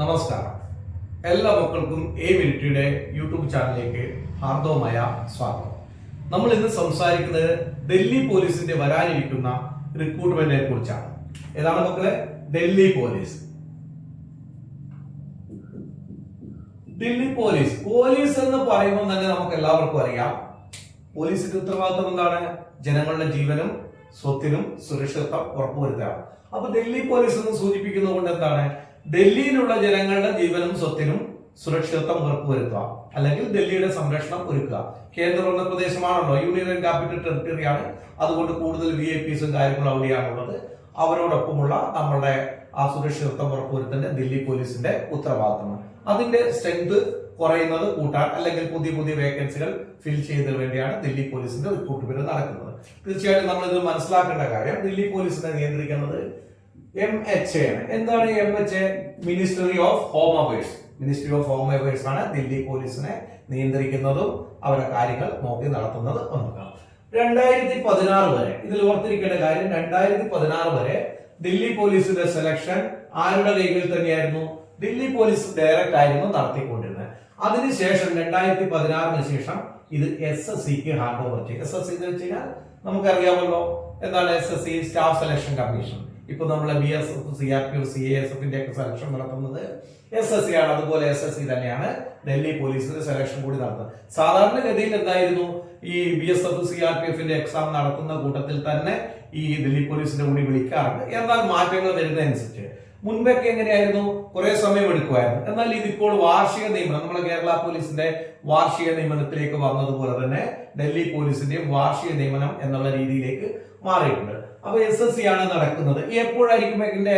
നമസ്കാരം. എല്ലാ മക്കൾക്കും എ മിനിറ്റിയുടെ യൂട്യൂബ് ചാനലിലേക്ക് ഹാർദവമായ സ്വാഗതം. നമ്മൾ ഇന്ന് സംസാരിക്കുന്നത് ഡൽഹി പോലീസിന്റെ വരാനിരിക്കുന്ന റിക്രൂട്ട്മെന്റിനെ കുറിച്ചാണ്. ഏതാണ് മക്കളെ? Delhi police. Delhi police. Police എന്ന് പറയുമ്പോൾ തന്നെ നമുക്ക് എല്ലാവർക്കും അറിയാം. പോലീസിന്റെ ഉത്തരവാദിത്വം എന്താണ്? ജനങ്ങളുടെ ജീവനും സ്വത്തിനും സുരക്ഷിതത്വം ഉറപ്പുവരുത്തുക. അപ്പൊ ഡൽഹി പോലീസ് എന്ന് സൂചിപ്പിക്കുന്നത് കൊണ്ട് എന്താണ്? ഡൽഹിയിലുള്ള ജനങ്ങളുടെ ജീവനും സ്വത്തിനും സുരക്ഷിതത്വം ഉറപ്പുവരുത്തുക. അല്ലെങ്കിൽ ഡൽഹിയുടെ സംരക്ഷണം ഒരുക്കുക. കേന്ദ്രഭരണ പ്രദേശമാണല്ലോ യൂണിയൻ ക്യാപിറ്റൽ ടെറിട്ടറി ആണ്. അതുകൊണ്ട് കൂടുതൽ വി ഐ പിസും കാര്യങ്ങളും അവിടെയാണുള്ളത്. അവരോടൊപ്പമുള്ള നമ്മളുടെ ആ സുരക്ഷിതത്വം ഉറപ്പുവരുത്തേണ്ട ദില്ലി പോലീസിന്റെ ഉത്തരവാദിത്തമാണ്. അതിന്റെ സ്ട്രെങ്ത് കുറയുന്നത് കൂട്ടാൻ അല്ലെങ്കിൽ പുതിയ പുതിയ വേക്കൻസികൾ ഫിൽ ചെയ്യുന്നതിന് വേണ്ടിയാണ് ദില്ലി പോലീസിന്റെ റിക്രൂട്ട്മെന്റ് നടക്കുന്നത്. തീർച്ചയായിട്ടും നമ്മൾ ഇത് മനസ്സിലാക്കേണ്ട കാര്യം ദില്ലി പോലീസിനെ നിയന്ത്രിക്കുന്നത് എം എച്ച് എ ആണ്. എന്താണ് M H A ministry of home affairs ministry of home affairs ആണ് ദില്ലി പോലീസിനെ നിയന്ത്രിക്കുന്നതും അവരുടെ കാര്യങ്ങൾ നോക്കി നടത്തുന്നത് ഒന്നൊക്കെ രണ്ടായിരത്തി പതിനാറ് വരെ ഇതിൽ ഓർത്തിരിക്കേണ്ട കാര്യം രണ്ടായിരത്തി പതിനാറ് വരെ ദില്ലി പോലീസിന്റെ സെലക്ഷൻ ആരുടെ കൈകളിൽ തന്നെയായിരുന്നു? ദില്ലി പോലീസ് ഡയറക്റ്റ് ആയിരുന്നു നടത്തിക്കൊണ്ടിരുന്നത്. അതിനുശേഷം രണ്ടായിരത്തി പതിനാറിന് ശേഷം ഇത് എസ് എസ് സിക്ക് ഹാൻഡ് ഓവർ ചെയ്യും എസ് എസ് സി എന്ന് വെച്ച് കഴിഞ്ഞാൽ നമുക്കറിയാമല്ലോ എന്താണ് S S C staff selection commission ഇപ്പൊ നമ്മളെ B S F C R P F C S എഫിന്റെ ഒക്കെ സെലക്ഷൻ നടത്തുന്നത് എസ് എസ് സി ആണ്. അതുപോലെ എസ് എസ് സി തന്നെയാണ് ഡൽഹി പോലീസിന്റെ സെലക്ഷൻ കൂടി നടത്തുന്നത്. സാധാരണഗതിയിൽ എന്തായിരുന്നു? ഈ B S F C R P എഫിന്റെ എക്സാം നടത്തുന്ന കൂട്ടത്തിൽ തന്നെ ഈ ഡൽഹി പോലീസിന്റെ കൂടി വിളിക്കാറുണ്ട്. എന്നാൽ മാറ്റങ്ങൾ വരുന്നതനുസരിച്ച് മുൻപൊക്കെ എങ്ങനെയായിരുന്നു? കുറെ സമയം എടുക്കുമായിരുന്നു. എന്നാൽ ഇതിപ്പോൾ വാർഷിക നിയമനം നമ്മുടെ കേരള പോലീസിന്റെ വാർഷിക നിയമനത്തിലേക്ക് വന്നതുപോലെ തന്നെ ഡൽഹി പോലീസിന്റെയും വാർഷിക നിയമനം എന്നുള്ള രീതിയിലേക്ക് മാറിയിട്ടുണ്ട്. അപ്പൊ എസ് എസ് സി ആണ് നടക്കുന്നത്. എപ്പോഴായിരിക്കും ഇതിന്റെ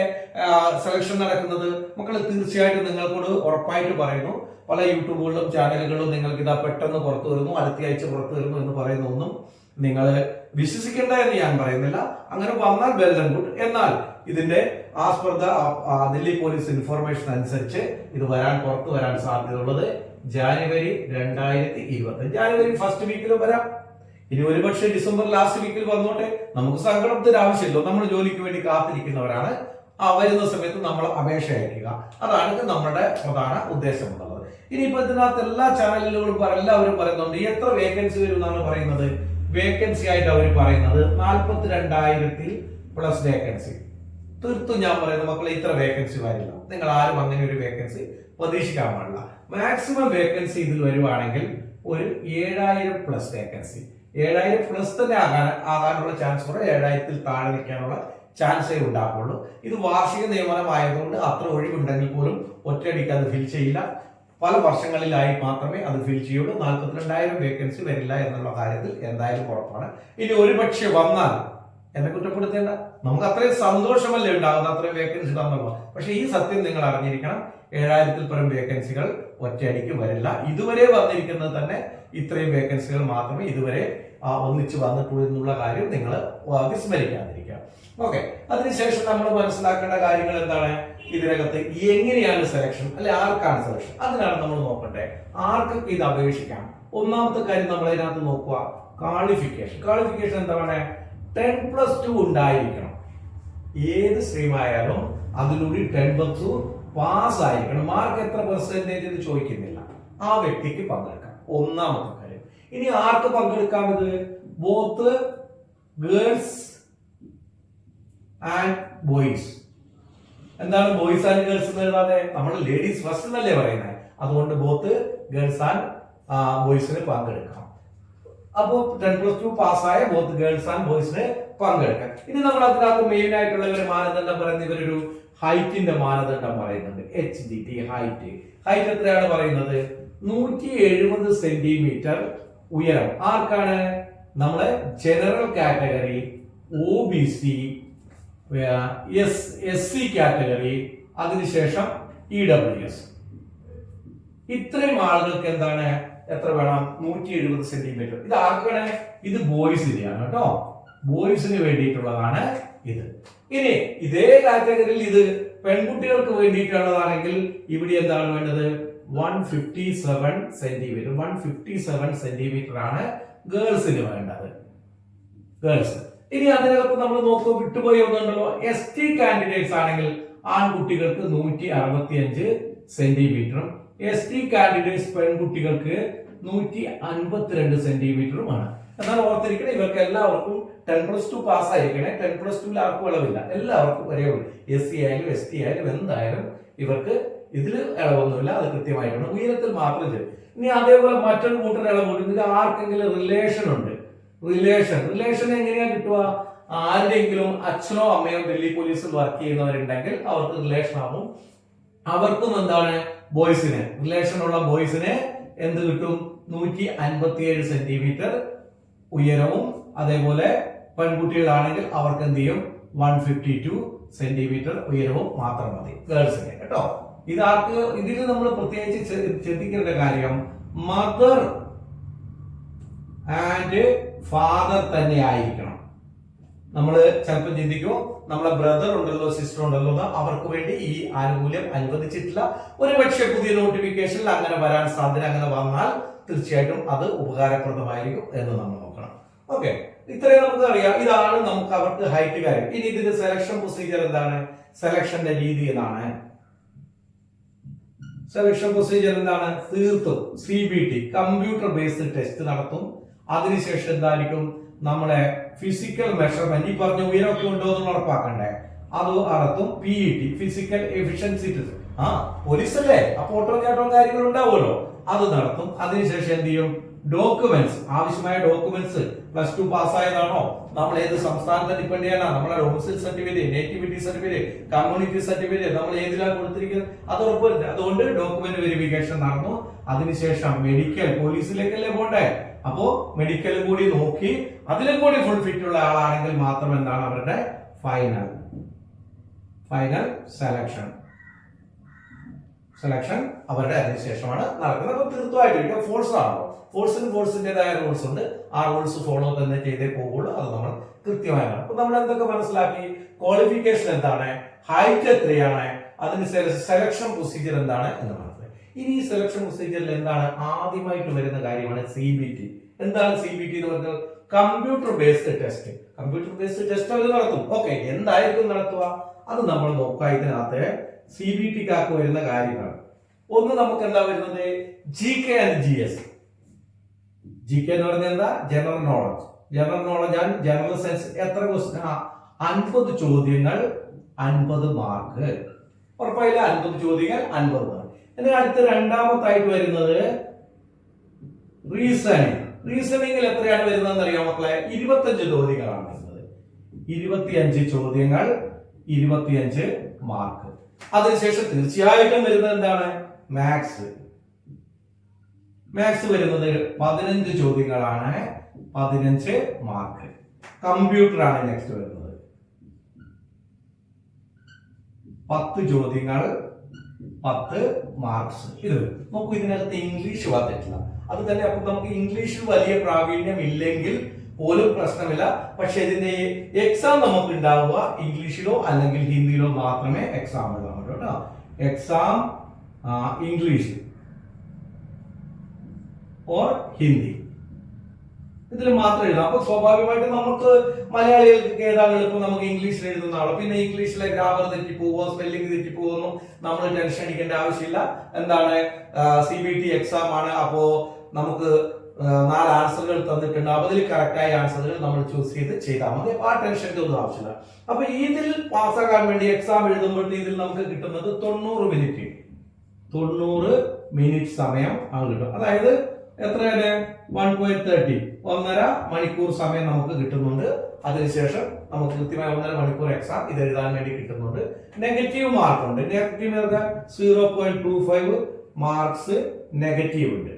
സെലക്ഷൻ നടക്കുന്നത്? മക്കൾ തീർച്ചയായിട്ടും നിങ്ങൾക്കോട് ഉറപ്പായിട്ട് പറയുന്നു. പല യൂട്യൂബുകളിലും ചാനലുകളിലും നിങ്ങൾക്ക് ഇതാ പെട്ടെന്ന് പുറത്തു വരുന്നു അടുത്തയാഴ്ച പുറത്തു വരുന്നു എന്ന് പറയുന്ന ഒന്നും നിങ്ങൾ വിശ്വസിക്കേണ്ട എന്ന് ഞാൻ പറയുന്നില്ല. അങ്ങനെ വന്നാൽ വെൽ ആൻഡ് ഗുഡ് എന്നാൽ ഇതിന്റെ ആസ്പർദ്ധ ദില്ലി പോലീസ് ഇൻഫോർമേഷൻ അനുസരിച്ച് ഇത് വരാൻ പുറത്തു വരാൻ സാധ്യതയുള്ളത് ജാനുവരി രണ്ടായിരത്തി ഇരുപത്തി ജാനുവരി ഫസ്റ്റ് വീക്കിലും വരാം. ഇനി ഒരുപക്ഷെ ഡിസംബർ ലാസ്റ്റ് വീക്കിൽ വന്നോട്ടെ. നമുക്ക് സങ്കടത്തിന് ആവശ്യമില്ലോ. നമ്മൾ ജോലിക്ക് വേണ്ടി കാത്തിരിക്കുന്നവരാണ്. ആ വരുന്ന സമയത്ത് നമ്മൾ അപേക്ഷ അയക്കുക. അതാണ് നമ്മുടെ പ്രധാന ഉദ്ദേശമുള്ളത് ഇനിയിപ്പോ ഇതിനകത്ത് എല്ലാ ചാനലുകളും എല്ലാവരും പറയുന്നുണ്ട്. എത്ര വേക്കൻസി വരും എന്നാണ് പറയുന്നത്? വേക്കൻസി ആയിട്ട് അവർ പറയുന്നത്. നാൽപ്പത്തി രണ്ടായിരത്തി പ്ലസ് വേക്കൻസി തീർത്തും ഞാൻ പറയുന്നത് മക്കളെ ഇത്ര വേക്കൻസി വരില്ല. നിങ്ങൾ ആരും അങ്ങനെ ഒരു വേക്കൻസി പ്രതീക്ഷിക്കാൻ പാടില്ല. മാക്സിമം വേക്കൻസി ഇതിൽ വരുവാണെങ്കിൽ ഒരു ഏഴായിരം പ്ലസ് വേക്കൻസി ഏഴായിരം പ്ലസ് തന്നെ ആകാൻ ആകാനുള്ള ചാൻസ് കൂടെ ഏഴായിരത്തിൽ താഴെ നിൽക്കാനുള്ള ചാൻസേ ഉണ്ടാകുള്ളൂ ഇത് വാർഷിക നിയമനമായതുകൊണ്ട് അത്ര ഒഴിവുണ്ടെങ്കിൽ പോലും ഒറ്റയടിക്ക് അത് ഫിൽ ചെയ്യില്ല. പല വർഷങ്ങളിലായി മാത്രമേ അത് ഫിൽ ചെയ്യുള്ളൂ. നാൽപ്പത്തിരണ്ടായിരം വേക്കൻസി വരില്ല എന്നുള്ള കാര്യത്തിൽ എന്തായാലും ഉറപ്പാണ്. ഇനി ഒരുപക്ഷെ വന്നാൽ എന്നെ കുറ്റപ്പെടുത്തേണ്ട. നമുക്ക് അത്രയും സന്തോഷമല്ലേ ഉണ്ടാകുന്നത്? അത്രയും വേക്കൻസി തന്നല്ലോ പക്ഷെ ഈ സത്യം നിങ്ങൾ അറിഞ്ഞിരിക്കണം. ഏഴായിരത്തിൽ പരം വേക്കൻസികൾ ഒറ്റയടിക്ക് വരില്ല. ഇതുവരെ വന്നിരിക്കുന്നത് തന്നെ ഇത്രയും വേക്കൻസികൾ മാത്രമേ ഇതുവരെ ഒന്നിച്ച് വന്നിട്ടുള്ളൂ എന്നുള്ള കാര്യം നിങ്ങൾ വിസ്മരിക്കാതിരിക്കുക. ഓക്കെ. അതിനുശേഷം നമ്മൾ മനസ്സിലാക്കേണ്ട കാര്യങ്ങൾ എന്താണ്? ഇതിനകത്ത് എങ്ങനെയാണ് സെലക്ഷൻ അല്ലെ ആർക്കാണ് സെലക്ഷൻ അതിനാണ് നമ്മൾ നോക്കട്ടെ ആർക്ക് ഇത് അപേക്ഷിക്കാം? ഒന്നാമത്തെ കാര്യം നമ്മൾ ഇതിനകത്ത് നോക്കുക. ക്വാളിഫിക്കേഷൻ ക്വാളിഫിക്കേഷൻ എന്താണ്? ടെൻ പ്ലസ് ടു ഉണ്ടായിരിക്കണം. ഏത് സ്ട്രീം ആയാലും അതിലൂടെ ടെൻ പ്ലസ് ടു പാസ് ആയിരിക്കണം മാർക്ക് എത്ര പെർസെന്റേജ് എന്ന് ചോദിക്കുന്നില്ല. ആ വ്യക്തിക്ക് പങ്കെടുക്കാം. ഒന്നാമത്തെ കാര്യം. ഇനി ആർക്ക് പങ്കെടുക്കാമത് ബോത്ത് ഗേൾസ് ആൻഡ് ബോയ്സ് എന്താണ് ബോയ്സ് ആൻഡ് ഗേൾസ് എന്ന് എഴുതാതെ? നമ്മൾ ലേഡീസ് ഫസ്റ്റ് എന്നല്ലേ പറയുന്നത്? അതുകൊണ്ട് ബോത്ത് ഗേൾസ് ആൻഡ് ബോയ്സിന് പങ്കെടുക്കാം. അപ്പോൾ ടെൻ പ്ലസ് ടു പാസ്സായ ബോത്ത് ഗേൾസ് ആൻഡ് ബോയ്സിന് പങ്കെടുക്കാം. ഇനി നമ്മൾ അതിനകത്ത് മെയിൻ ആയിട്ടുള്ള ഒരു മാനദണ്ഡം പറയുന്നത് ഇവരൊരു ഹൈറ്റിന്റെ മാനദണ്ഡം പറയുന്നുണ്ട്. H D T height height എത്രയാണ് പറയുന്നത്? നൂറ്റി എഴുപത് സെന്റിമീറ്റർ ഉയരം. ആർക്കാണ്? നമ്മളെ general category O B C S S C category അതിനുശേഷം ഇ ഡബ്ല്യു എസ് ഇത്രയും ആളുകൾക്ക് എന്താണ് എത്ര വേണം? നൂറ്റി എഴുപത് സെന്റിമീറ്റർ ഇത് ആർക്കാണ് ഇത് ബോയ്സിനെയാണ് കേട്ടോ. ബോയ്സിന് വേണ്ടിയിട്ടുള്ളതാണ് ഇത്. ഇനി ഇതേ കാറ്റഗറിയിൽ ഇത് പെൺകുട്ടികൾക്ക് വേണ്ടിയിട്ടുള്ളതാണെങ്കിൽ ഇവിടെ എന്താണ് വേണ്ടത്? One fifty seven centimetre one fifty seven centimetre ആണ് ഗേൾസിന് വേണ്ടത്. ഗേൾസ് ഇനി അതിനകത്ത് നമ്മൾ നോക്കുമ്പോൾ വിട്ടുപോയി ഒന്നുണ്ടല്ലോ. എസ് ടി കാൻഡിഡേറ്റ്സ് ആണെങ്കിൽ ആൺകുട്ടികൾക്ക് നൂറ്റി അറുപത്തി അഞ്ച് സെന്റിമീറ്ററും എസ് ടി കാൻഡിഡേറ്റ്സ് പെൺകുട്ടികൾക്ക് നൂറ്റി അൻപത്തിരണ്ട് സെന്റിമീറ്ററുമാണ് എന്നാൽ ഓർത്തിരിക്കണം ഇവർക്ക് എല്ലാവർക്കും ടെൻ പ്ലസ് ടു പാസ് ആയിരിക്കണേ ടെൻ പ്ലസ് ടുവിൽ ആർക്കും ഇളവില്ല. എല്ലാവർക്കും ഒരേ ഉള്ളൂ. എസ് സി ആയാലും എസ് ടി ആയാലും എന്തായാലും ഇവർക്ക് ഇതിൽ ഇളവൊന്നുമില്ല. അത് കൃത്യമായിട്ടാണ്. ഉയരത്തിൽ മാത്രം ചെയ്യും ഇനി അതേപോലെ മറ്റൊരു കൂട്ടർ ഇളവുണ്ട്. ഇതിൽ ആർക്കെങ്കിലും റിലേഷൻ ഉണ്ട്? റിലേഷൻ റിലേഷൻ എങ്ങനെയാ കിട്ടുക? ആരുടെയെങ്കിലും അച്ഛനോ അമ്മയോ ഡൽഹി പോലീസിൽ വർക്ക് ചെയ്യുന്നവരുണ്ടെങ്കിൽ അവർക്ക് റിലേഷൻ ആവും. അവർക്കും എന്താണ് ബോയ്സിന് റിലേഷൻ ഉള്ള ബോയ്സിന് എന്ത് കിട്ടും? നൂറ്റി അൻപത്തിയേഴ് സെന്റിമീറ്റർ ഉയരവും അതേപോലെ പെൺകുട്ടികളാണെങ്കിൽ അവർക്ക് എന്ത് ചെയ്യും? വൺ ഫിഫ്റ്റി ടു സെന്റിമീറ്റർ ഉയരവും മാത്രം മതി ഗേൾസിന് കേട്ടോ. ഇതാർക്ക് ഇതിൽ നമ്മൾ പ്രത്യേകിച്ച് ശ്ര- ശ്രദ്ധിക്കേണ്ട കാര്യം മദർ ആൻഡ് ഫാദർ തന്നെ ആയിരിക്കണം. നമ്മൾ ചിലപ്പോൾ ചിന്തിക്കും നമ്മളെ ബ്രദർ ഉണ്ടല്ലോ സിസ്റ്റർ ഉണ്ടല്ലോ എന്ന് അവർക്ക് വേണ്ടി ഈ ആനുകൂല്യം അനുവദിച്ചിട്ടില്ല. ഒരു പക്ഷേ പുതിയ നോട്ടിഫിക്കേഷനിൽ അങ്ങനെ വരാൻ സാധ്യത അങ്ങനെ വന്നാൽ തീർച്ചയായിട്ടും അത് ഉപകാരപ്രദമായിരിക്കും എന്ന് നമ്മൾ നോക്കണം. ഓക്കെ ഇത്രയും നമുക്ക് അറിയാം. ഇതാണ് നമുക്ക് അവർക്ക് ഹൈറ്റ് കാര്യം. ഇനി ഇതിന്റെ സെലക്ഷൻ പ്രൊസീജിയർ എന്താണ്? സെലക്ഷന്റെ രീതി എന്താണ്? സെലക്ഷൻ പ്രൊസീജിയർ എന്താണ്? തീർത്തും C B T computer based test നടത്തും. അതിനുശേഷം എന്തായിരിക്കും? നമ്മളെ ഫിസിക്കൽ മെഷർമെന്റ് ഈ പറഞ്ഞ ഉയരമൊക്കെ ഉണ്ടോ എന്ന് ഉറപ്പാക്കണ്ടേ? അത് അടത്തും P E T physical efficiency test ആ പോലീസ് അല്ലേ അപ്പൊ ഓട്ടോ ചാട്ടവും കാര്യങ്ങളും ഉണ്ടാവുമല്ലോ. അത് നടത്തും. അതിനുശേഷം എന്ത് ചെയ്യും? ഡോക്യുമെന്റ്സ് ആവശ്യമായ ഡോക്യുമെന്റ്സ് പ്ലസ് ടു പാസ്സായതാണോ നമ്മൾ ഏത് സംസ്ഥാനത്തെ ഡിപ്പെൻഡ് ചെയ്യാനാ? നമ്മളെ domicile certificate nativity certificate community certificate നമ്മൾ ഏതിലാണ് കൊടുത്തിരിക്കുന്നത്? അത് ഉറപ്പുവരുത്തുക അതുകൊണ്ട് ഡോക്യുമെന്റ് വെരിഫിക്കേഷൻ നടന്നു. അതിനുശേഷം മെഡിക്കൽ പോലീസിലേക്കല്ലേ പോണ്ടേ? അപ്പോ മെഡിക്കലും കൂടി നോക്കി അതിലും കൂടി ഫുൾ ഫിറ്റ് ഉള്ള ആളാണെങ്കിൽ മാത്രം എന്താണ് അവരുടെ ഫൈനൽ ഫൈനൽ സെലക്ഷൻ സെലക്ഷൻ അവരുടെ അതിനുശേഷമാണ് നടക്കുന്നത്. അപ്പൊ തീർച്ചയായിട്ടും ഫോഴ്സ് ആണല്ലോ ഫോഴ്സിന് ഫോഴ്സിന്റേതായ റൂൾസ് ഉണ്ട്. ആ റൂൾസ് ഫോളോ തന്നെ ചെയ്തേ പോകുള്ളൂ അത് നമ്മൾ കൃത്യമായി. അപ്പൊ നമ്മൾ എന്തൊക്കെ മനസ്സിലാക്കി? ക്വാളിഫിക്കേഷൻ എന്താണ്? ഹൈറ്റ് എത്രയാണ്? അതിന് സെലക്ഷൻ പ്രൊസീജിയർ എന്താണ് എന്ന് ഇനി ഈ സെലക്ഷൻ പ്രൊസീജിയറിൽ എന്താണ് ആദ്യമായിട്ട് വരുന്ന കാര്യമാണ് സി ബി ടി എന്താണ് സി ബി ടി എന്ന് പറഞ്ഞാൽ computer based test computer based test അവർ നടത്തും. ഓക്കെ എന്തായിരിക്കും നടത്തുക? അത് നമ്മൾ നോക്കുക. ഇതിനകത്ത് സി ബി ടിക്കാർക്ക് വരുന്ന കാര്യമാണ് ഒന്ന് നമുക്ക് എന്താ വരുന്നത്? G K and G S G K എന്ന് പറഞ്ഞാൽ എന്താ? General knowledge general knowledge and general science എത്ര ക്വസ്റ്റ്യൻ അൻപത് ചോദ്യങ്ങൾ അൻപത് മാർക്ക് ഉറപ്പായില്ല? അൻപത് ചോദ്യങ്ങൾ അൻപത് മാർക്ക് ഇനി അടുത്ത രണ്ടാമത്തായിട്ട് വരുന്നത് റീസണിങ് റീസണിങ്ങിൽ എത്രയാണ് വരുന്നതെന്ന് അറിയാം മക്കളെ? ഇരുപത്തഞ്ച് ചോദ്യങ്ങളാണ് വരുന്നത്. ഇരുപത്തിയഞ്ച് ചോദ്യങ്ങൾ ഇരുപത്തിയഞ്ച് മാർക്ക് അതിനുശേഷം തീർച്ചയായിട്ടും വരുന്നത് എന്താണ്? മാത്സ് മാത്സ് വരുന്നത് പതിനഞ്ച് ചോദ്യങ്ങളാണ്. പതിനഞ്ച് മാർക്ക് കമ്പ്യൂട്ടർ ആണ് നെക്സ്റ്റ് വരുന്നത്. പത്ത് ചോദ്യങ്ങൾ പത്ത് മാർക്സ് ഇത് വരും നോക്കൂ ഇതിനകത്ത് ഇംഗ്ലീഷ് വന്നിട്ടില്ല. അത് തന്നെ അപ്പൊ നമുക്ക് ഇംഗ്ലീഷിൽ വലിയ പ്രാവീണ്യം ഇല്ലെങ്കിൽ പോലും പ്രശ്നമില്ല. പക്ഷെ ഇതിന്റെ എക്സാം നമുക്ക് ഉണ്ടാവുക ഇംഗ്ലീഷിലോ അല്ലെങ്കിൽ ഹിന്ദിയിലോ മാത്രമേ എക്സാം എഴുതാൻ പറ്റൂ കേട്ടോ. എക്സാം ഇംഗ്ലീഷ് ഓർ ഹിന്ദി ഇതിൽ മാത്രം എഴുതാം. അപ്പൊ സ്വാഭാവികമായിട്ട് നമുക്ക് മലയാളികൾക്ക് ഏതാണ് എളുപ്പം? നമുക്ക് ഇംഗ്ലീഷിൽ എഴുതുന്ന എഴുതുന്നതാണോ പിന്നെ ഇംഗ്ലീഷിലെ ഗ്രാമർ തെറ്റിപ്പോവോ സ്പെല്ലിംഗ് തെറ്റിപ്പോവോ നമ്മൾ ടെൻഷൻ അടിക്കേണ്ട ആവശ്യമില്ല. എന്താണ് സി ബി ടി എക്സാം ആണ്. അപ്പോ നമുക്ക് നാല് ആൻസറുകൾ തന്നിട്ടുണ്ട്. അതിൽ കറക്റ്റായ ആൻസറുകൾ നമ്മൾ ചൂസ് ചെയ്ത് ചെയ്താൽ മതി. അപ്പൊ ആ ടെൻഷന്റെ ഒന്നും ആവശ്യമില്ല. അപ്പൊ ഇതിൽ പാസ്സാകാൻ വേണ്ടി എക്സാം എഴുതുമ്പോഴത്തെ ഇതിൽ നമുക്ക് കിട്ടുന്നത് തൊണ്ണൂറ് മിനിറ്റ് തൊണ്ണൂറ് മിനിറ്റ് സമയം ആണ് കിട്ടും അതായത് എത്രയാണ് വൺ പോയിന്റ് തേർട്ടി ഒന്നര മണിക്കൂർ സമയം നമുക്ക് കിട്ടുന്നുണ്ട്. അതിനുശേഷം നമുക്ക് കൃത്യമായ ഒന്നര മണിക്കൂർ എക്സാം ഇത് എഴുതാൻ വേണ്ടി കിട്ടുന്നുണ്ട്. നെഗറ്റീവ് മാർക്ക് ഉണ്ട്. Negative zero point two five marks negative ഉണ്ട്.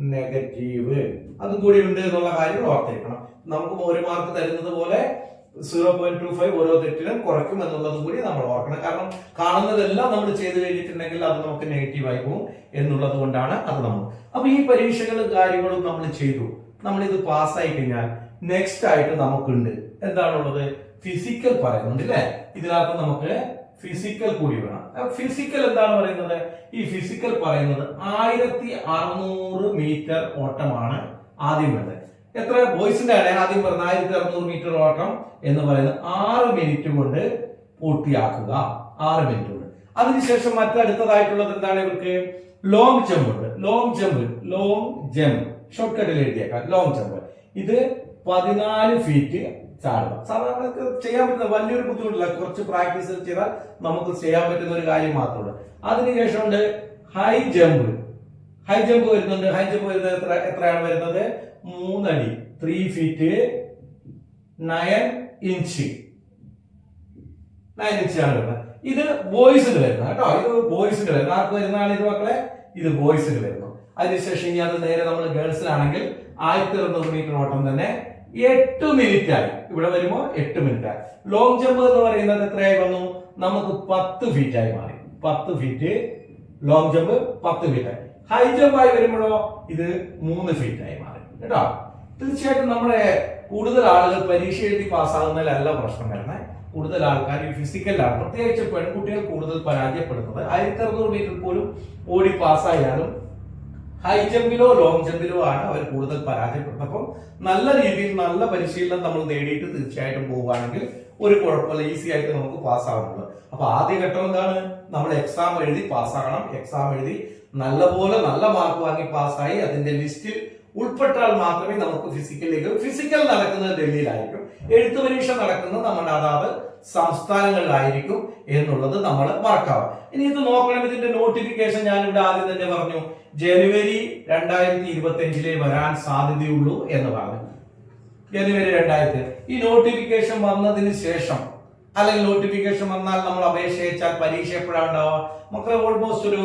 നെഗറ്റീവ് അതും കൂടി ഉണ്ട് എന്നുള്ള കാര്യം ഓർത്തിരിക്കണം. നമുക്ക് ഒരു മാർക്ക് തരുന്നത് പോലെ സീറോ പോയിന്റ് ടു ഫൈവ് ഓരോ തെറ്റിലും കുറയ്ക്കും എന്നുള്ളതും കൂടി നമ്മൾ ഓർക്കണം. കാരണം കാണുന്നതെല്ലാം നമ്മൾ ചെയ്തു കഴിഞ്ഞിട്ടുണ്ടെങ്കിൽ അത് നമുക്ക് നെഗറ്റീവ് ആയി പോകും എന്നുള്ളത് കൊണ്ടാണ് അത് നമ്മൾ. അപ്പൊ ഈ പരീക്ഷകളും കാര്യങ്ങളും നമ്മൾ ചെയ്തു. നമ്മൾ ഇത് പാസ്സായി കഴിഞ്ഞാൽ നെക്സ്റ്റ് ആയിട്ട് നമുക്കുണ്ട്. എന്താണുള്ളത്? ഫിസിക്കൽ പറയുന്നുണ്ട് അല്ലേ ഇതിനകത്ത് നമുക്ക് ഫിസിക്കൽ കൂടി വേണം. ഫിസിക്കൽ എന്താണ് പറയുന്നത്? ഈ ഫിസിക്കൽ പറയുന്നത് ആയിരത്തി അറുന്നൂറ് മീറ്റർ ഓട്ടമാണ് ആദ്യം വേണ്ടത്. എത്ര ബോയ്സിന്റെ ആണ് ആദ്യം പറഞ്ഞത് ആയിരത്തി അറുന്നൂറ് മീറ്റർ ഓട്ടം എന്ന് പറയുന്നത് ആറ് മിനിറ്റ് കൊണ്ട് പൂർത്തിയാക്കുക. ആറ് മിനിറ്റ് കൊണ്ട്. അതിനുശേഷം മറ്റടുത്തതായിട്ടുള്ളത് എന്താണ് ഇവർക്ക്? ലോങ് ജമ്പ് ഉണ്ട്. Long jump long jump short കട്ടിൽ എഴുതിയേക്കാം. ലോങ് ജമ്പ് ഇത് പതിനാല് ഫീറ്റ് ചാടുക. സാധാരണ ചെയ്യാൻ പറ്റുന്ന വലിയൊരു ബുദ്ധിമുട്ടില്ല. കുറച്ച് പ്രാക്ടീസ് ചെയ്താൽ നമുക്ക് ചെയ്യാൻ പറ്റുന്ന ഒരു കാര്യം മാത്രമുള്ളൂ അതിനുശേഷം ഉണ്ട് ഹൈ ജമ്പ് ഹൈ ജമ്പ് വരുന്നുണ്ട്. ഹൈ ജമ്പ് വരുന്നത് എത്ര എത്രയാണ് വരുന്നത്? മൂന്നടി. Three feet nine inch nine inch ആണ് വരുന്നത്. ഇത് ബോയ്സിന് വരുന്നത് കേട്ടോ. ഇത് ബോയ്സിന് വരുന്ന ആർക്ക് വരുന്നതാണ് ഇത് മക്കളെ? ഇത് ബോയ്സിന് വരുന്നു അതിനുശേഷം ഇനി അത് നേരെ നമ്മൾ ഗേൾസിലാണെങ്കിൽ ആയിരത്തി അറുന്നൂറ് മീറ്റർ ഓട്ടം തന്നെ എട്ട് മിനിറ്റ് ആയി. ഇവിടെ വരുമ്പോൾ എട്ട് മിനിറ്റ് ആയി. ലോങ് ജമ്പ് എന്ന് പറയുന്നത് എത്രയായി വന്നു? നമുക്ക് പത്ത് ഫീറ്റ് ആയി മാറി. പത്ത് ഫീറ്റ് ലോങ് ജമ്പ് പത്ത് ഫീറ്റ് ആയി. ഹൈ ജമ്പ് ആയി വരുമ്പോഴോ ഇത് മൂന്ന് ഫീറ്റ് ആയി മാറി. കേട്ടോ? തീർച്ചയായിട്ടും നമ്മുടെ കൂടുതൽ ആളുകൾ പരീക്ഷ എഴുതി പാസ്സാകുന്നതിലല്ല പ്രശ്നം വരുന്നത്. കൂടുതൽ ആൾക്കാർ ഈ ഫിസിക്കലാണ് പ്രത്യേകിച്ച് പെൺകുട്ടികൾ കൂടുതൽ പരാജയപ്പെടുന്നത്. ആയിരത്തി അറുന്നൂറ് മീറ്റർ പോലും ഓടി പാസ്സായാലും ഹൈ ജമ്പിലോ ലോങ് ജമ്പിലോ ആണ് അവർ കൂടുതൽ പരാജയപ്പെടുന്നത്. അപ്പം നല്ല രീതിയിൽ നല്ല പരിശീലനം നമ്മൾ നേടിയിട്ട് തീർച്ചയായിട്ടും പോവുകയാണെങ്കിൽ ഒരു കുഴപ്പമില്ല. ഈസി ആയിട്ട് നമുക്ക് പാസ്സാവുന്നുള്ളൂ അപ്പൊ ആദ്യ ഘട്ടം എന്താണ്? നമ്മൾ എക്സാം എഴുതി പാസ്സാകണം. എക്സാം എഴുതി നല്ലപോലെ നല്ല മാർക്ക് വാങ്ങി പാസ്സായി അതിന്റെ ലിസ്റ്റിൽ ഉൾപ്പെട്ടാൽ മാത്രമേ നമുക്ക് ഫിസിക്കലിലേക്ക് ഫിസിക്കൽ നടക്കുന്നത് ഡൽഹിയിലായിരിക്കും. എഴുത്ത് പരീക്ഷ നടക്കുന്നത് നമ്മുടെ അതാത് സംസ്ഥാനങ്ങളിലായിരിക്കും എന്നുള്ളത് നമ്മൾ മറക്കാവും ഇനി ഇത് നോക്കണം ഇതിന്റെ നോട്ടിഫിക്കേഷൻ ഞാൻ ഇവിടെ ആദ്യം തന്നെ പറഞ്ഞു. ജനുവരി രണ്ടായിരത്തി ഇരുപത്തി അഞ്ചിലെ വരാൻ സാധ്യതയുള്ളൂ എന്ന് പറഞ്ഞു. ജനുവരി രണ്ടായിരത്തി ഈ നോട്ടിഫിക്കേഷൻ വന്നതിന് ശേഷം അല്ലെങ്കിൽ നോട്ടിഫിക്കേഷൻ വന്നാൽ നമ്മൾ അപേക്ഷ അയച്ചാൽ പരീക്ഷ എപ്പോഴാണ് ഉണ്ടാവുക? മക്കളെ ഓൾമോസ്റ്റ് ഒരു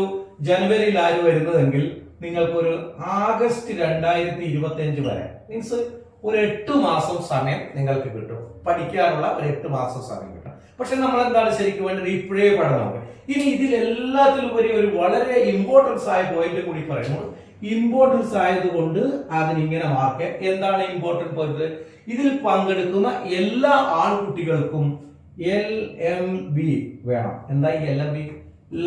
ജനുവരിയിലായി വരുന്നതെങ്കിൽ നിങ്ങൾക്കൊരു ആഗസ്റ്റ് രണ്ടായിരത്തി ഇരുപത്തി അഞ്ച് വരെ മീൻസ് ഒരു എട്ട് മാസം സമയം നിങ്ങൾക്ക് കിട്ടും. പഠിക്കാനുള്ള ഒരു എട്ട് മാസം സമയം കിട്ടും. പക്ഷെ നമ്മൾ എന്താണ് ശരിക്കും വേണ്ടത്? ഇപ്പോഴേ പഠനം ഇനി ഇതിൽ എല്ലാത്തിലുപരി ഒരു വളരെ ഇമ്പോർട്ടൻസ് ആയ പോയിന്റ് കൂടി പറയുന്നു ഇമ്പോർട്ടൻസ് ആയതുകൊണ്ട് അതിനിങ്ങനെ മാർക്ക് എന്താണ് ഇമ്പോർട്ടന്റ് പോയിന്റ് ഇതിൽ പങ്കെടുക്കുന്ന എല്ലാ ആൺകുട്ടികൾക്കും എൽ എം ബി വേണം. എന്താ L M B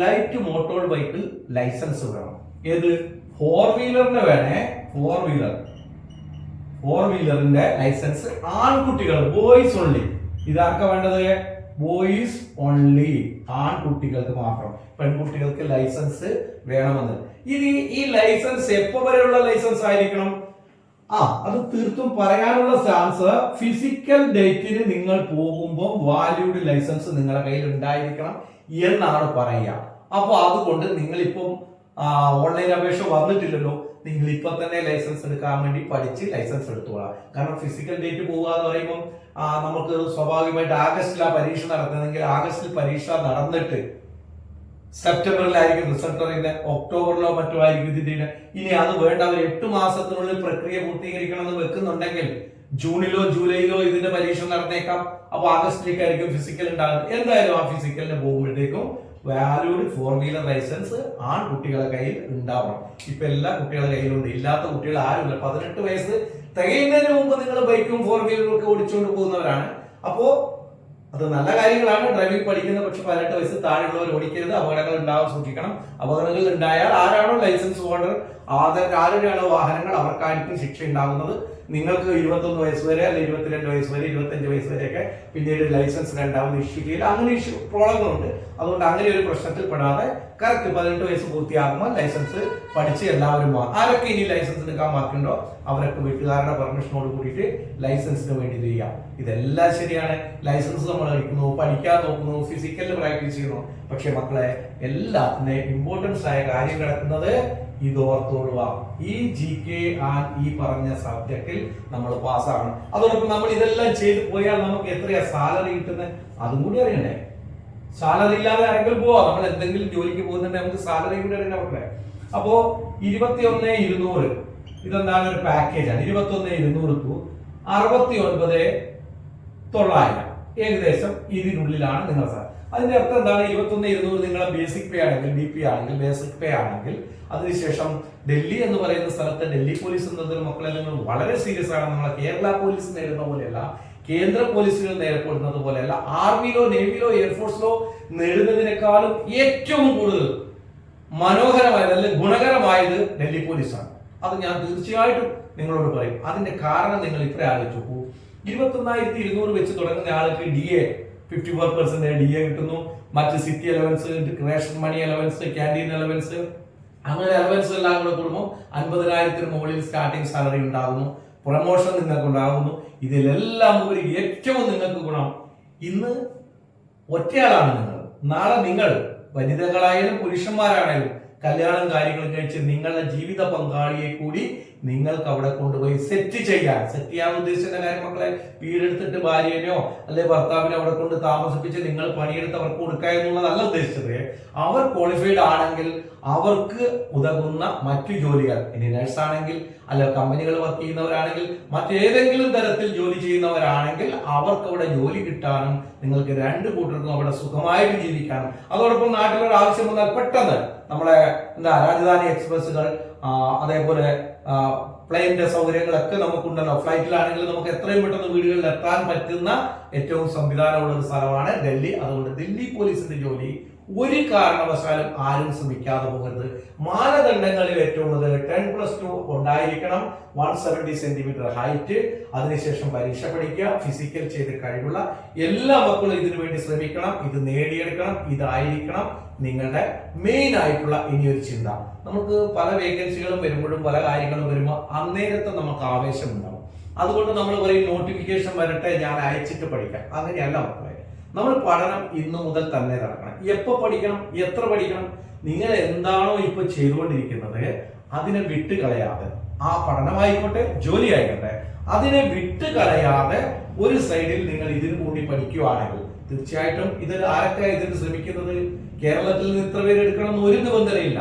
light motor ബൈക്കിൽ ലൈസൻസ് വേണം. ഏത്? ഫോർ വീലറിന്റെ വേണേ. ഫോർ വീലർ ഫോർ വീലറിന്റെ ലൈസൻസ് ആൺകുട്ടികൾ ബോയ്സ് ഓൺലി ഇതാർക്കാ വേണ്ടത്? ബോയ്സ് ഓൺലി ആൺകുട്ടികൾക്ക് മാത്രം. പെൺകുട്ടികൾക്ക് ലൈസൻസ് വേണമെന്ന്. ഇനി ഈ ലൈസൻസ് എപ്പോ വരെയുള്ള ലൈസൻസ് ആയിരിക്കണം? ആ അത് തീർത്തും പറയാനുള്ള ചാൻസ് ഫിസിക്കൽ ഡേറ്റിന് നിങ്ങൾ പോകുമ്പോൾ വാല്യൂഡ് ലൈസൻസ് നിങ്ങളുടെ കയ്യിൽ ഉണ്ടായിരിക്കണം എന്നാണ് പറയുക. അപ്പോൾ അതുകൊണ്ട് നിങ്ങളിപ്പം ഓൺലൈൻ അപേക്ഷ വന്നിട്ടില്ലല്ലോ. നിങ്ങൾ ഇപ്പൊ തന്നെ ലൈസൻസ് എടുക്കാൻ വേണ്ടി പഠിച്ച് ലൈസൻസ് എടുത്തോളാം. കാരണം ഫിസിക്കൽ ഡേറ്റ് പോവുക എന്ന് പറയുമ്പോൾ നമുക്ക് സ്വാഭാവികമായിട്ട് ആഗസ്റ്റിലാണ് പരീക്ഷ നടത്തുന്നതെങ്കിൽ ആഗസ്റ്റിൽ പരീക്ഷ നടന്നിട്ട് സെപ്റ്റംബറിലായിരിക്കും റിസൾട്ട് അറിയുന്നത് ഒക്ടോബറിലോ മറ്റോ ആയിരിക്കും ഇതിന്റെ ഇനി അത് വേണ്ട. അവർ എട്ട് മാസത്തിനുള്ളിൽ പ്രക്രിയ പൂർത്തീകരിക്കണം എന്ന് വെക്കുന്നുണ്ടെങ്കിൽ ജൂണിലോ ജൂലൈയിലോ ഇതിന്റെ പരീക്ഷ നടന്നേക്കാം. അപ്പൊ ആഗസ്റ്റിലേക്കായിരിക്കും ഫിസിക്കൽ ഉണ്ടാകുന്നത്. എന്തായാലും ആ ഫിസിക്കലിന് പോകുമ്പോഴത്തേക്കും വാല്യൂഡ് ഫോർ വീലർ ലൈസൻസ് ആൺകുട്ടികളുടെ കയ്യിൽ ഉണ്ടാവണം. ഇപ്പൊ എല്ലാ കുട്ടികളുടെ കയ്യിലുണ്ട്. ഇല്ലാത്ത കുട്ടികൾ ആരുമില്ല. പതിനെട്ട് വയസ്സ് തികയുന്നതിന് മുമ്പ് നിങ്ങൾ ബൈക്കും ഫോർ വീലറും ഒക്കെ ഓടിച്ചുകൊണ്ട് പോകുന്നവരാണ്. അപ്പോ അത് നല്ല കാര്യങ്ങളാണ്. ഡ്രൈവിംഗ് പഠിക്കുന്നത് പക്ഷെ പതിനെട്ട് വയസ്സ് താഴെയുള്ളവർ ഓടിക്കരുത്. അപകടങ്ങൾ ഉണ്ടാവാൻ സൂക്ഷിക്കണം. അപകടങ്ങൾ ഉണ്ടായാൽ ആരാണോ ലൈസൻസ് ഹോൾഡർ ആരുടെയാണോ വാഹനങ്ങൾ അവർക്കായിരിക്കും ശിക്ഷ ഉണ്ടാകുന്നത് നിങ്ങൾക്ക് ഇരുപത്തൊന്ന് വയസ്സ് വരെ അല്ലെങ്കിൽ ഇരുപത്തിരണ്ട് വയസ്സ് വരെ ഇരുപത്തഞ്ച് വയസ്സ് വരെയൊക്കെ പിന്നീട് ലൈസൻസ് രണ്ടാമത് ഇഷ്യൂ ചെയ്യില്ല അങ്ങനെ ഇഷ്യൂ പ്രോബ്ലങ്ങളുണ്ട് അതുകൊണ്ട് അങ്ങനെ ഒരു പ്രശ്നത്തിൽ പെടാതെ കറക്റ്റ് പതിനെട്ട് വയസ്സ് പൂർത്തിയാകുമ്പോൾ ലൈസൻസ് പഠിച്ച് എല്ലാവരും വാ- ആരൊക്കെ ഇനി ലൈസൻസ് എടുക്കാൻ ബാക്കിയുണ്ടോ അവരൊക്കെ വീട്ടുകാരുടെ പെർമിഷനോട് കൂടിയിട്ട് ലൈസൻസിന് വേണ്ടി ചെയ്യാം. ഇതെല്ലാം ശരിയാണ്. ലൈസൻസ് നമ്മൾ എടുക്കുന്നു പഠിക്കാൻ നോക്കുന്നു ഫിസിക്കൽ പ്രാക്ടീസ് ചെയ്യുന്നു. പക്ഷെ മക്കളെ എല്ലാത്തിന്റെയും ഇമ്പോർട്ടൻസ് ആയ കാര്യം കിടക്കുന്നത് ഇത് ഓർത്തോളുക ഈ ജി കെ ആൻഡ് ഈ പറഞ്ഞ സബ്ജക്റ്റിൽ നമ്മൾ പാസ്സാകണം അതോടൊപ്പം നമ്മൾ ഇതെല്ലാം ചെയ്തു പോയാൽ നമുക്ക് എത്രയാ സാലറി കിട്ടുന്നത് അതും കൂടി അറിയണ്ടേ. സാലറി ഇല്ലാതെ ആരെങ്കിലും പോവാ. നമ്മൾ എന്തെങ്കിലും ജോലിക്ക് പോകുന്നുണ്ടെങ്കിൽ നമുക്ക് സാലറി കൂടി അറിയണ്ട മക്കളെ? അപ്പോ ഇരുപത്തി ഒന്ന് ഇരുന്നൂറ്. ഇതെന്താണ് ഒരു പാക്കേജാണ് ഇരുപത്തി ഒന്ന് ഇരുന്നൂറ് ടു അറുപത്തി ഒൻപത് തൊള്ളായിരം. ഏകദേശം ഇതിനുള്ളിലാണ് നിങ്ങൾ സാർ അതിന്റെ അർത്ഥം എന്താണ്? ഇരുപത്തൊന്ന് ഇരുന്നൂറ് നിങ്ങളെ ബേസിക് പേ ആണെങ്കിൽ ബി പി ആണെങ്കിൽ ബേസിക് പേ ആണെങ്കിൽ അതിനുശേഷം ഡൽഹി എന്ന് പറയുന്ന സ്ഥലത്ത് ഡൽഹി പോലീസ് എന്നതിൽ മക്കളെ നിങ്ങൾ വളരെ സീരിയസ് ആണ്. നമ്മളെ കേരള പോലീസ് നേരിടുന്ന പോലെയല്ല കേന്ദ്ര പോലീസുകൾ നേരിടുന്നത് പോലെയല്ല ആർമിയിലോ നേവിയിലോ എയർഫോഴ്സിലോ നേടുന്നതിനേക്കാളും ഏറ്റവും കൂടുതൽ മനോഹരമായത് അല്ലെങ്കിൽ ഗുണകരമായത് ഡൽഹി പോലീസാണ് അത് ഞാൻ തീർച്ചയായിട്ടും നിങ്ങളോട് പറയും. അതിന്റെ കാരണം നിങ്ങൾ ഇത്ര ആലോചിച്ചു ഇരുപത്തി ഒന്നായിരത്തി ഇരുന്നൂറ് വെച്ച് തുടങ്ങുന്ന ആൾക്ക് D A fifty four percent D A കിട്ടുന്നു. മറ്റ് city allowance ration money allowance canteen allowance അങ്ങനെ അലവൻസ് എല്ലാം കൂടെ കൂടുമ്പോൾ അൻപതിനായിരത്തിന് മുകളിൽ സ്റ്റാർട്ടിംഗ് സാലറി ഉണ്ടാകുന്നു. പ്രൊമോഷൻ നിങ്ങൾക്ക് ഉണ്ടാകുന്നു. ഇതിലെല്ലാം ഒരു ഏറ്റവും നിങ്ങൾക്ക് ഗുണം. ഇന്ന് ഒറ്റയാളാണ് നിങ്ങൾ. നാളെ നിങ്ങൾ. വനിതകളായാലും പുരുഷന്മാരാണേലും കല്യാണം കാര്യങ്ങൾ കഴിച്ച് നിങ്ങളുടെ ജീവിത പങ്കാളിയെ കൂടി നിങ്ങൾക്ക് അവിടെ കൊണ്ടുപോയി സെറ്റ് ചെയ്യാൻ. സെറ്റ് ചെയ്യാൻ ഉദ്ദേശിക്കുന്ന കാര്യം മക്കളെ? വീടെടുത്തിട്ട് ഭാര്യനെയോ അല്ലെ ഭർത്താവിനെ അവിടെ കൊണ്ട് താമസിപ്പിച്ച് നിങ്ങൾ പണിയെടുത്ത് അവർക്ക് കൊടുക്കുക എന്നുള്ളതല്ല ഉദ്ദേശിച്ചത്. അവർ ക്വാളിഫൈഡ് ആണെങ്കിൽ അവർക്ക് ഉതകുന്ന മറ്റു ജോലികൾ. ഇനി നഴ്സ് ആണെങ്കിൽ അല്ല കമ്പനികൾ വർക്ക് ചെയ്യുന്നവരാണെങ്കിൽ മറ്റേതെങ്കിലും തരത്തിൽ ജോലി ചെയ്യുന്നവരാണെങ്കിൽ അവർക്ക് അവിടെ ജോലി കിട്ടാനും നിങ്ങൾക്ക് രണ്ട് കൂട്ടർക്കും അവിടെ സുഖമായിട്ട് ജീവിക്കാനും. അതോടൊപ്പം നാട്ടിലൊരു ആവശ്യം വന്നാൽ പെട്ടെന്ന് നമ്മളെ എന്താ രാജധാനി എക്സ്പ്രസ്സുകൾ അതേപോലെ പ്ലെയിനിന്റെ സൗകര്യങ്ങളൊക്കെ നമുക്കുണ്ടല്ലോ. ഫ്ലൈറ്റിലാണെങ്കിൽ നമുക്ക് എത്രയും പെട്ടെന്ന് വീടുകളിൽ എത്താൻ പറ്റുന്ന ഏറ്റവും സംവിധാനമുള്ള ഒരു സ്ഥലമാണ് ഡൽഹി. അതുകൊണ്ട് ദില്ലി പോലീസിന്റെ ജോലി ഒരു കാരണവശാലും ആരും ശ്രമിക്കാതെ പോകരുത്. മാനദണ്ഡങ്ങളിൽ ഏറ്റവും കൂടുതൽ ടെൻ പ്ലസ് ടു ഉണ്ടായിരിക്കണം. വൺ സെവന്റി സെന്റിമീറ്റർ ഹൈറ്റ് അതിനുശേഷം പരീക്ഷ പഠിക്കുക ഫിസിക്കൽ ചെയ്ത് കഴിവുള്ള എല്ലാ മക്കളും ഇതിനു വേണ്ടി ശ്രമിക്കണം. ഇത് നേടിയെടുക്കണം ഇതായിരിക്കണം നിങ്ങളുടെ മെയിൻ ആയിട്ടുള്ള ഇനിയൊരു ചിന്ത. നമുക്ക് പല വേക്കൻസികളും വരുമ്പോഴും പല കാര്യങ്ങളും വരുമ്പോൾ അന്നേരത്തെ നമുക്ക് ആവേശം ഉണ്ടാവും അതുകൊണ്ട് നമ്മൾ പറയും നോട്ടിഫിക്കേഷൻ വരട്ടെ ഞാൻ അയച്ചിട്ട് പഠിക്കാം. അങ്ങനെയല്ല നമ്മൾ പഠനം ഇന്നു മുതൽ തന്നെ നടക്കണം. എപ്പോ പഠിക്കണം? എത്ര പഠിക്കണം? നിങ്ങൾ എന്താണോ ഇപ്പൊ ചെയ്തുകൊണ്ടിരിക്കുന്നത് അതിനെ വിട്ട് കളയാതെ ആ പഠനമായിക്കോട്ടെ ജോലി ആയിക്കോട്ടെ അതിനെ വിട്ട് കളയാതെ ഒരു സൈഡിൽ നിങ്ങൾ ഇതിനു കൂടി പഠിക്കുകയാണെങ്കിൽ തീർച്ചയായിട്ടും ഇതിൽ ആരൊക്കെ ഇതിന് ശ്രമിക്കുന്നത്? കേരളത്തിൽ നിന്ന് ഇത്ര പേര് എടുക്കണം എന്ന് ഒരു നിബന്ധനയില്ല.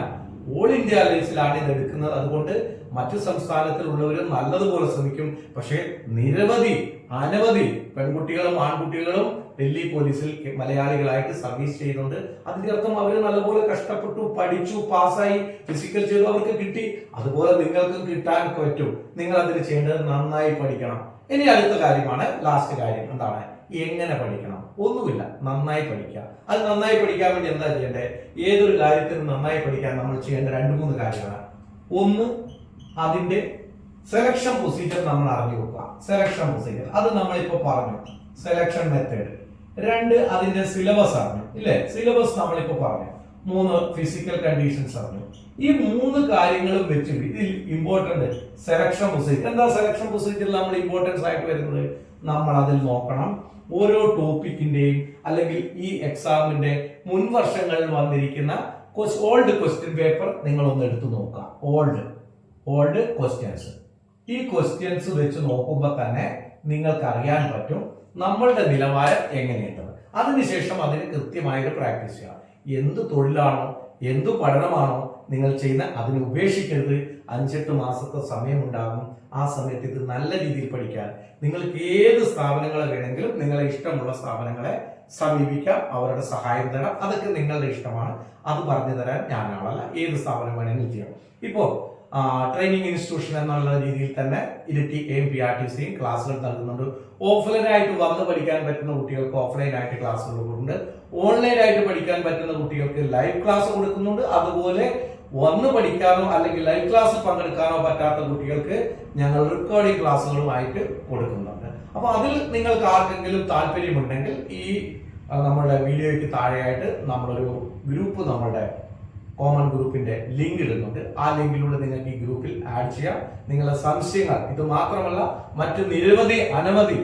ഓൾ ഇന്ത്യ ലിസ്റ്റിലാണ് ഇത് എടുക്കുന്നത്. അതുകൊണ്ട് മറ്റു സംസ്ഥാനത്തിലുള്ളവരും നല്ലതുപോലെ ശ്രമിക്കും. പക്ഷേ നിരവധി അനവധി പെൺകുട്ടികളും ആൺകുട്ടികളും ഡൽഹി പോലീസിൽ മലയാളികളായിട്ട് സർവീസ് ചെയ്യുന്നുണ്ട്. അതിന്റെ അർത്ഥം അവർ നല്ലപോലെ കഷ്ടപ്പെട്ടു പഠിച്ചു പാസ്സായി ഫിസിക്കൽ ചെയ്തു അവർക്ക് കിട്ടി. അതുപോലെ നിങ്ങൾക്കും കിട്ടാൻ പറ്റും. നിങ്ങൾ അതിന് ചെയ്യേണ്ടത് നന്നായി പഠിക്കണം. ഇനി അടുത്ത കാര്യമാണ് ലാസ്റ്റ് കാര്യം എന്താണ്? എങ്ങനെ പഠിക്കണം? ഒന്നുമില്ല നന്നായി പഠിക്കുക. അത് നന്നായി പഠിക്കാൻ വേണ്ടി എന്താ ചെയ്യേണ്ടത് ഏതൊരു കാര്യത്തിനും നന്നായി പഠിക്കാൻ നമ്മൾ ചെയ്യേണ്ട രണ്ട് മൂന്ന് കാര്യങ്ങളാണ്. ഒന്ന് അതിന്റെ സെലക്ഷൻ പ്രൊസീജിയർ നമ്മൾ അറിഞ്ഞു കൊടുക്കുക സെലക്ഷൻ പ്രൊസീജിയർ അത് നമ്മളിപ്പോ പറഞ്ഞു. സെലക്ഷൻ മെത്തേഡ് രണ്ട് അതിന്റെ സിലബസ് ആണ്. ഇല്ലേ? സിലബസ് നമ്മളിപ്പോ പറഞ്ഞു. മൂന്ന് ഫിസിക്കൽ കണ്ടീഷൻസ് ആണ് ഈ മൂന്ന് കാര്യങ്ങളും വെച്ച് ഇതിൽ ഇമ്പോർട്ടന്റ് സെലക്ഷൻ പ്രൊസീജിയർ എന്താ സെലക്ഷൻ പ്രൊസീജിയർ നമ്മൾ ഇമ്പോർട്ടൻസ് ആയിട്ട് വരുന്നത്? നമ്മൾ അതിൽ നോക്കണം. ഓരോ ടോപ്പിക്കിന്റെയും അല്ലെങ്കിൽ ഈ എക്സാമിന്റെ മുൻ വർഷങ്ങളിൽ വന്നിരിക്കുന്ന ഓൾഡ് ക്വസ്റ്റ്യൻ പേപ്പർ നിങ്ങൾ ഒന്ന് എടുത്തു നോക്കാം. ഓൾഡ് ഓൾഡ് ക്വസ്റ്റ്യൻസ് ഈ ക്വസ്റ്റ്യൻസ് വെച്ച് നോക്കുമ്പോൾ തന്നെ നിങ്ങൾക്ക് അറിയാൻ പറ്റും നമ്മളുടെ നിലവാരം എങ്ങനെയുണ്ടെന്ന് അതിനുശേഷം അതിന് കൃത്യമായൊരു പ്രാക്ടീസ് ചെയ്യണം എന്ത് തൊഴിലാണോ എന്തു പഠനമാണോ നിങ്ങൾ ചെയ്യുന്ന അതിനെ ഉപേക്ഷിക്കരുത്. അഞ്ചെട്ട് മാസത്തെ സമയമുണ്ടാകും. ആ സമയത്ത് ഇത് നല്ല രീതിയിൽ പഠിക്കാൻ നിങ്ങൾക്ക് ഏത് സ്ഥാപനങ്ങളെ വേണമെങ്കിലും നിങ്ങളെ ഇഷ്ടമുള്ള സ്ഥാപനങ്ങളെ സമീപിക്കാം. അവരുടെ സഹായം തരാം അതൊക്കെ നിങ്ങളുടെ ഇഷ്ടമാണ്. അത് പറഞ്ഞു തരാൻ ഞാനാളല്ല ഏത് സ്ഥാപനം വേണമെങ്കിലും ചെയ്യാം. ഇപ്പോൾ ട്രെയിനിങ് ഇൻസ്റ്റിറ്റ്യൂഷൻ എന്നുള്ള രീതിയിൽ തന്നെ ഇരട്ടി എം പി ആർ ടി സിയും ക്ലാസ്സുകൾ നൽകുന്നുണ്ട് ഓഫ്ലൈൻ ആയിട്ട് വന്ന് പഠിക്കാൻ പറ്റുന്ന കുട്ടികൾക്ക് ഓഫ്ലൈൻ ആയിട്ട് ക്ലാസ്സുകൾ കൊടുക്കുന്നുണ്ട്. ഓൺലൈൻ ആയിട്ട് പഠിക്കാൻ പറ്റുന്ന കുട്ടികൾക്ക് ലൈവ് ക്ലാസ് കൊടുക്കുന്നുണ്ട്. അതുപോലെ വന്ന് പഠിക്കാനോ അല്ലെങ്കിൽ ലൈവ് ക്ലാസ് പങ്കെടുക്കാനോ പറ്റാത്ത കുട്ടികൾക്ക് ഞങ്ങൾ റെക്കോർഡിംഗ് ക്ലാസ്സുകളുമായിട്ട് കൊടുക്കുന്നുണ്ട്. അപ്പോൾ അതിൽ നിങ്ങൾക്ക് ആർക്കെങ്കിലും താല്പര്യമുണ്ടെങ്കിൽ ഈ നമ്മുടെ വീഡിയോയ്ക്ക് താഴെയായിട്ട് നമ്മളൊരു ഗ്രൂപ്പ് നമ്മളുടെ കോമൺ ഗ്രൂപ്പിന്റെ ലിങ്ക് ഇടുന്നുണ്ട്. ആ ലിങ്കിലൂടെ നിങ്ങൾക്ക് ഈ ഗ്രൂപ്പിൽ ആഡ് ചെയ്യാം. നിങ്ങളുടെ സംശയങ്ങൾ ഇത് മാത്രമല്ല മറ്റു നിരവധി അനവധി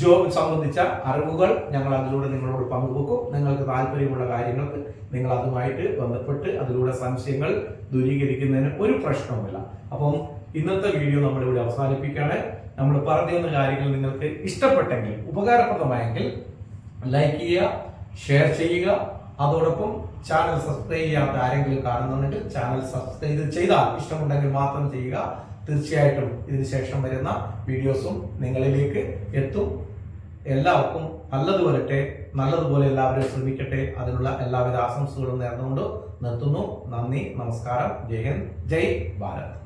ജോബ് സംബന്ധിച്ച അറിവുകൾ ഞങ്ങൾ അതിലൂടെ നിങ്ങളോട് പങ്കുവെക്കും. നിങ്ങൾക്ക് താല്പര്യമുള്ള കാര്യങ്ങൾക്ക് നിങ്ങൾ അതുമായിട്ട് ബന്ധപ്പെട്ട് അതിലൂടെ സംശയങ്ങൾ ദൂരീകരിക്കുന്നതിന് ഒരു പ്രശ്നവുമില്ല. അപ്പം ഇന്നത്തെ വീഡിയോ നമ്മളിവിടെ അവസാനിപ്പിക്കുകയാണ്. നമ്മൾ പറഞ്ഞു തന്ന കാര്യങ്ങൾ നിങ്ങൾക്ക് ഇഷ്ടപ്പെട്ടെങ്കിൽ ഉപകാരപ്രദമായെങ്കിൽ ലൈക്ക് ചെയ്യുക ഷെയർ ചെയ്യുക അതോടൊപ്പം ചാനൽ സബ്സ്ക്രൈബ് ചെയ്യാത്ത ആരെങ്കിലും കാണുന്നുണ്ടെങ്കിൽ ചാനൽ സബ്സ്ക്രൈബ് ചെയ്താൽ ഇഷ്ടമുണ്ടെങ്കിൽ മാത്രം ചെയ്യുക. തീർച്ചയായിട്ടും ഇതിന് ശേഷം വരുന്ന വീഡിയോസും നിങ്ങളിലേക്ക് എത്തും. എല്ലാവർക്കും നല്ലത് വരട്ടെ നല്ലതുപോലെ എല്ലാവരും ശ്രമിക്കട്ടെ. അതിനുള്ള എല്ലാവിധ ആശംസകളും നേർന്നുകൊണ്ട് നിർത്തുന്നു. നന്ദി നമസ്കാരം. ജയ് ഹിന്ദ്. ജയ് ഭാരത്.